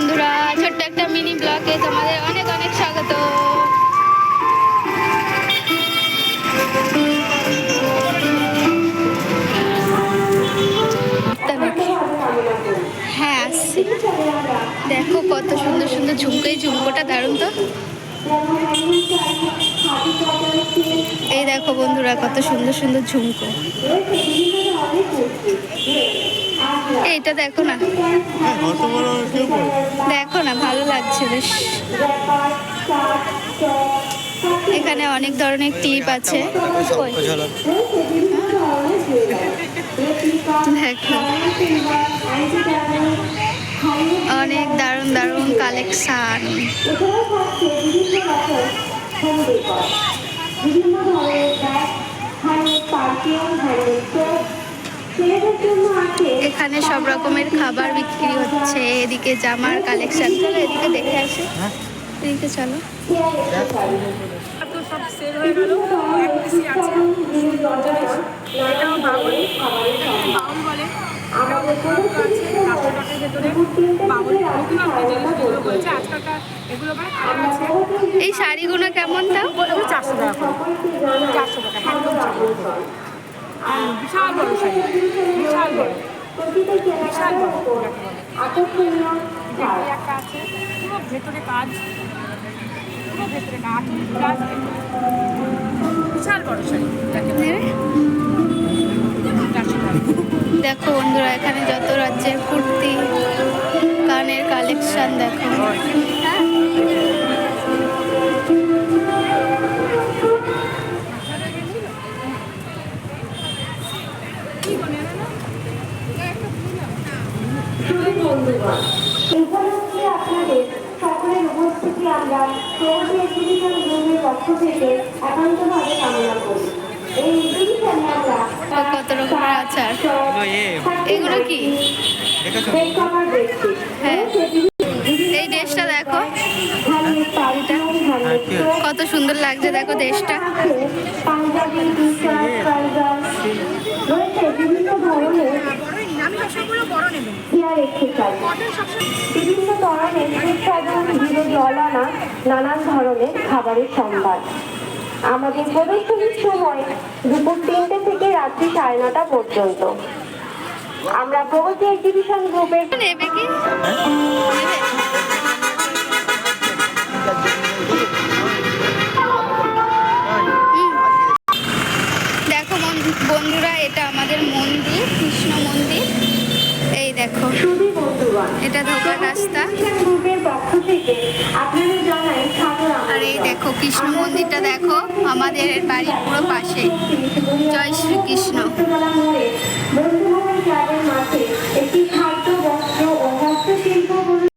বন্ধুরা, ছোট্ট একটা মিনি ব্লগে তোমাদের অনেক অনেক স্বাগত। হ্যাঁ দেখো কত সুন্দর সুন্দর ঝুমকো এই ঝুমকোটা দারুণ তো। এই দেখো বন্ধুরা, কত সুন্দর সুন্দর ঝুমকো। এইটা দেখো না? দেখো না, ভালো লাগছে বেশ। এখানে অনেক ধরনের টিপ আছে। দেখো। অনেক দারুণ দারুণ কালেকশন। এখানে সব রকমের খাবার বিক্রি হচ্ছে। এদিকে জামার কালেকশন। চলো এদিকে দেখে আসি। এদিকে চলো। সব বলছে আজকালকার এগুলো মানে কালার আছে। এই শাড়িগুলো কেমন এগুলো চারশো টাকা করে। চারশো টাকা হ্যান্ডলুম শাড়ি হ্যাঁ, বিশাল বড় শাড়ি বিশাল বড়। বিশাল বড় উপর আকর্ষণীয় ছাড় ভেতরে একটা আছে পুরো ভেতরে কাজ। পুরো ভেতরে কাজ কাজ বিশাল বড় শাড়ি টাকা। দেখো বন্ধুরা এখানে যত রাজ্যের কুর্তি কালেকশন দেখো। হ্যাঁ শুধু বন্ধুগণ উপলক্ষে আপনাদের সকলের উপস্থিতি আমরা প্রৌঢ় এক্সিবিশন গ্রুপের পক্ষ থেকে একান্তভাবে কামনা করি। এই এক্সিবিশনে আমরা কত রকমের আচার। এগুলো কি? হ্যাঁ এই ড্রেসটা দেখো হ্যান্ডমেড পারফিউম হ্যান্ডমেড সোপ কত সুন্দর লাগছে দেখো দেশটা। বিভিন্ন ধরনের সুস্বাদু ধীরে জলানা নানান ধরনের খাবারের সম্ভার আমাদের প্রদর্শনীর সময় দুপুর তিনটে থেকে রাত্রি সাড়ে নটা পর্যন্ত আমরা প্রগতি এক্সিবিশন গ্রুপের এটা আমাদের মন্দির কৃষ্ণ মন্দির। এই দেখো এটা ঢোকার রাস্তা। আর এই দেখো কৃষ্ণ মন্দিরটা দেখো আমাদের বাড়ির পুরো পাশে। জয় শ্রীকৃষ্ণ।